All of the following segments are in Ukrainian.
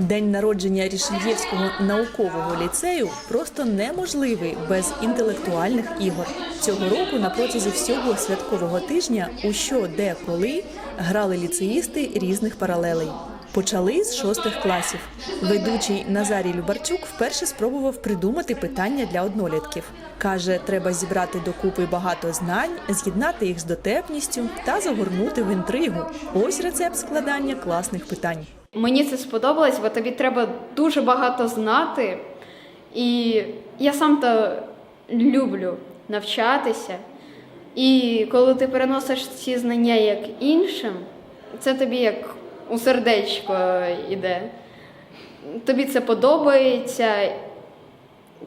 День народження Рішельєвського наукового ліцею просто неможливий без інтелектуальних ігор. Цього року на протязі всього святкового тижня у що, де, коли грали ліцеїсти різних паралелей. Почали з шостих класів. Ведучий Назарій Любарчук вперше спробував придумати питання для однолітків. Каже, треба зібрати докупи багато знань, з'єднати їх з дотепністю та загорнути в інтригу. Ось рецепт складання класних питань. Мені це сподобалось, бо тобі треба дуже багато знати. І я сам то люблю навчатися. І коли ти переносиш ці знання як іншим, це тобі як у сердечко йде. Тобі це подобається,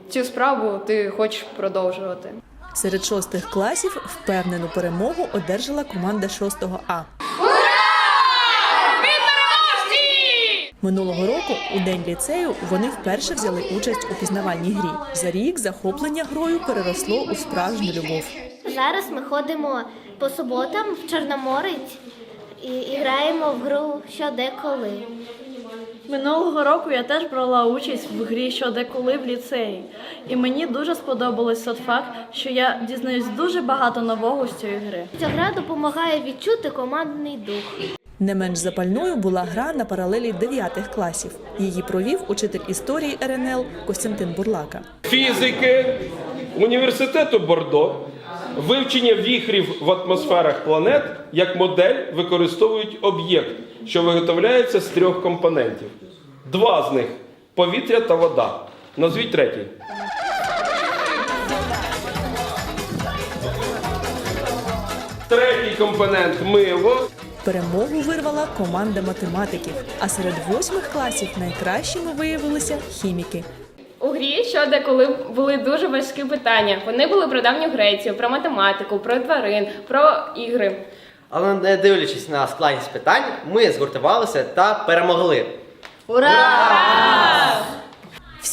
цю справу ти хочеш продовжувати. Серед шостих класів впевнену перемогу одержала команда 6 А. Минулого року у день ліцею вони вперше взяли участь у пізнавальній грі. За рік захоплення грою переросло у справжню любов. Зараз ми ходимо по суботам в Чорноморець і, і граємо в гру що де коли. Минулого року я теж брала участь в грі що деколи в ліцеї. І мені дуже сподобалось тот факт, що я дізнаюсь дуже багато нового з цієї гри. Ця гра допомагає відчути командний дух. Не менш запальною була гра на паралелі 9 класів. Її провів учитель історії РНЛ Костянтин Бурлака. фізики університету Бордо вивчення віхрів в атмосферах планет як модель використовують об'єкт, що виготовляється з трьох компонентів. Два з них повітря та вода. Назвіть третій. Третій компонент мило. Перемогу вирвала команда математиків. А серед восьмих класів найкращими виявилися хіміки. У грі що деколи були дуже важкі питання. Вони були про давню Грецію, про математику, про тварин, про ігри. Але не дивлячись на складність питань, ми згуртувалися та перемогли.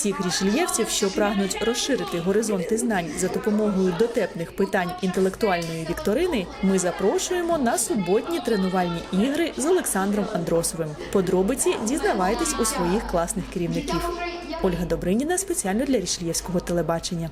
Всіх рішельєвців, що прагнуть розширити горизонти знань за допомогою дотепних питань інтелектуальної вікторини, ми запрошуємо на суботні тренувальні ігри з Олександром Андросовим. Подробиці дізнавайтесь у своїх класних керівників. Ольга Добриніна спеціально для рішельєвського телебачення.